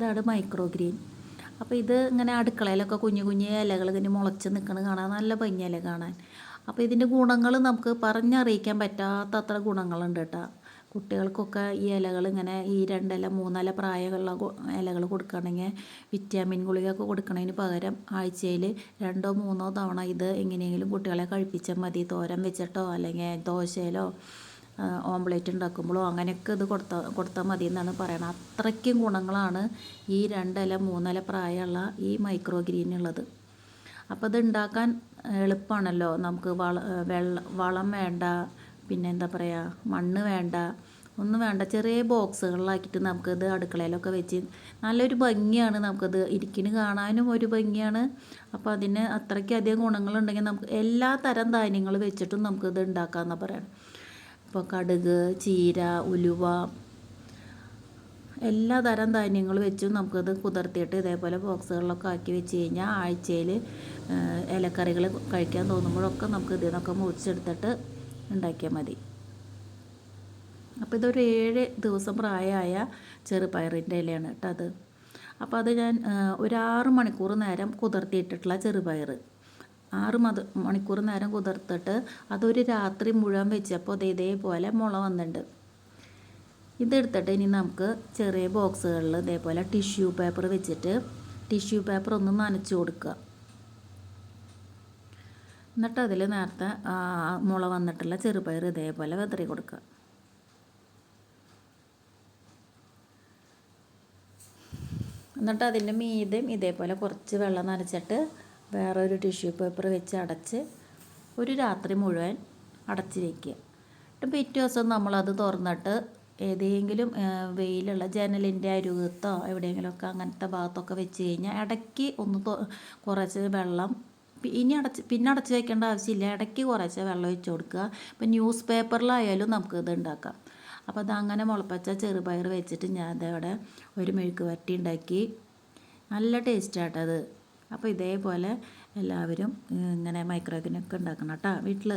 ഇതാണ് micro green അപ്പോൾ ഇത് ഇങ്ങനെ അടുക്കളയിലൊക്കെ കുഞ്ഞു കുഞ്ഞു ഇലകൾ ഇങ്ങനെ മുളച്ച് നിൽക്കുന്നത് കാണാൻ നല്ല ഭംഗിയല്ല കാണാൻ. അപ്പോൾ ഇതിന്റെ ഗുണങ്ങൾ നമുക്ക് പറഞ്ഞറിയിക്കാൻ പറ്റാത്ത അത്ര ഗുണങ്ങളുണ്ട് കേട്ടോ. കുട്ടികൾക്കൊക്കെ ഈ ഇലകൾ ഇങ്ങനെ ഈ രണ്ടില മൂന്നില പ്രായമുള്ള ഇലകൾ കൊടുക്കുകയാണെങ്കിൽ വിറ്റാമിൻ ഗുളികയൊക്കെ കൊടുക്കണതിന് പകരം ആഴ്ചയിൽ രണ്ടോ മൂന്നോ തവണ ഇത് എങ്ങനെയെങ്കിലും കുട്ടികളെ കഴിപ്പിച്ചാൽ മതി. തോരൻ വെച്ചിട്ടോ അല്ലെങ്കിൽ ദോശയിലോ ഓംപ്ലേറ്റ് ഉണ്ടാക്കുമ്പോഴോ അങ്ങനെയൊക്കെ ഇത് കൊടുത്താൽ കൊടുത്താൽ മതി എന്നാണ് പറയുന്നത് അത്രയ്ക്കും ഗുണങ്ങളാണ് ഈ രണ്ടല മൂന്നല പ്രായമുള്ള ഈ മൈക്രോ ഗ്രീനുള്ളത് അപ്പോൾ ഇത് ഉണ്ടാക്കാൻ എളുപ്പമാണല്ലോ നമുക്ക് വള വെള്ളം വളം വേണ്ട പിന്നെ എന്താ പറയുക മണ്ണ് വേണ്ട ഒന്നും വേണ്ട. ചെറിയ ബോക്സുകളിലാക്കിയിട്ട് നമുക്കത് അടുക്കളയിലൊക്കെ വെച്ച് നല്ലൊരു ഭംഗിയാണ് നമുക്കത് ഇരിക്കിന് കാണാനും ഒരു ഭംഗിയാണ്. അപ്പോൾ അതിന് അത്രയ്ക്കധികം ഗുണങ്ങളുണ്ടെങ്കിൽ നമുക്ക് എല്ലാ തരം ധാന്യങ്ങൾ വെച്ചിട്ടും നമുക്കിത് ഉണ്ടാക്കാമെന്നാണ് പറയാം. ഇപ്പോൾ കടുക് ചീര ഉലുവ എല്ലാ തരം ധാന്യങ്ങൾ വെച്ചും നമുക്കത് കുതിർത്തിയിട്ട് ഇതേപോലെ ബോക്സുകളിലൊക്കെ ആക്കി വെച്ച് കഴിഞ്ഞാൽ ആഴ്ചയിൽ ഇലക്കറികൾ കഴിക്കാൻ തോന്നുമ്പോഴൊക്കെ നമുക്ക് ഇതിൽ നിന്നൊക്കെ മുറിച്ചെടുത്തിട്ട് ഉണ്ടാക്കിയാൽ മതി. അപ്പോൾ ഇതൊരു ഏഴ് ദിവസം പ്രായമായ ചെറുപയറിന്റെ ഇലയാണ് കേട്ടോ അത്. അപ്പോൾ അത് ഞാൻ ഒരു ആറ് മണിക്കൂർ നേരം കുതിർത്തിയിട്ടിട്ടുള്ള ചെറുപയർ. ആറ് മത മണിക്കൂർ നേരം കുതിർത്തിട്ട് അതൊരു രാത്രി മുഴുവൻ വെച്ചപ്പോൾ അത് ഇതേപോലെ മുള വന്നിട്ടുണ്ട് ഇതെടുത്തിട്ട് ഇനി നമുക്ക് ചെറിയ ബോക്സുകളിൽ ഇതേപോലെ ടിഷ്യൂ പേപ്പർ വെച്ചിട്ട് ടിഷ്യൂ പേപ്പർ ഒന്ന് നനച്ചു കൊടുക്കുക. എന്നിട്ട് അതിൽ നേരത്തെ മുള വന്നിട്ടുള്ള ചെറുപയർ ഇതേപോലെ വെതറി കൊടുക്കുക. എന്നിട്ട് അതിന്റെ മീതും ഇതേപോലെ കുറച്ച് വെള്ളം നനച്ചിട്ട് വേറൊരു ടിഷ്യൂ പേപ്പർ വെച്ച് അടച്ച് ഒരു രാത്രി മുഴുവൻ അടച്ച് വയ്ക്കുക എന്നിട്ട് പിറ്റേ ദിവസം നമ്മളത് തുറന്നിട്ട് ഏതെങ്കിലും വെയിലുള്ള ജനലിന്റെ അരുകത്തോ എവിടെയെങ്കിലുമൊക്കെ അങ്ങനത്തെ ഭാഗത്തൊക്കെ വെച്ച് കഴിഞ്ഞാൽ ഇടയ്ക്ക് ഒന്ന് കുറച്ച് വെള്ളം ഇനി അടച്ച് പിന്നെ അടച്ച് വയ്ക്കേണ്ട ആവശ്യമില്ല. ഇടയ്ക്ക് കുറച്ച് വെള്ളം ഒഴിച്ച് കൊടുക്കുക. ഇപ്പം ന്യൂസ് പേപ്പറിലായാലും നമുക്ക് ഇത് ഉണ്ടാക്കാം. അപ്പോൾ അത് അങ്ങനെ മുളപ്പച്ച ചെറുപയർ വെച്ചിട്ട് ഞാൻ അതവിടെ ഒരു മെഴുക്ക് വരട്ടി ഉണ്ടാക്കി. നല്ല ടേസ്റ്റാട്ടത് അപ്പോൾ ഇതേപോലെ എല്ലാവരും ഇങ്ങനെ മൈക്രോവേവിനൊക്കെ ഉണ്ടാക്കണം കേട്ടോ വീട്ടിൽ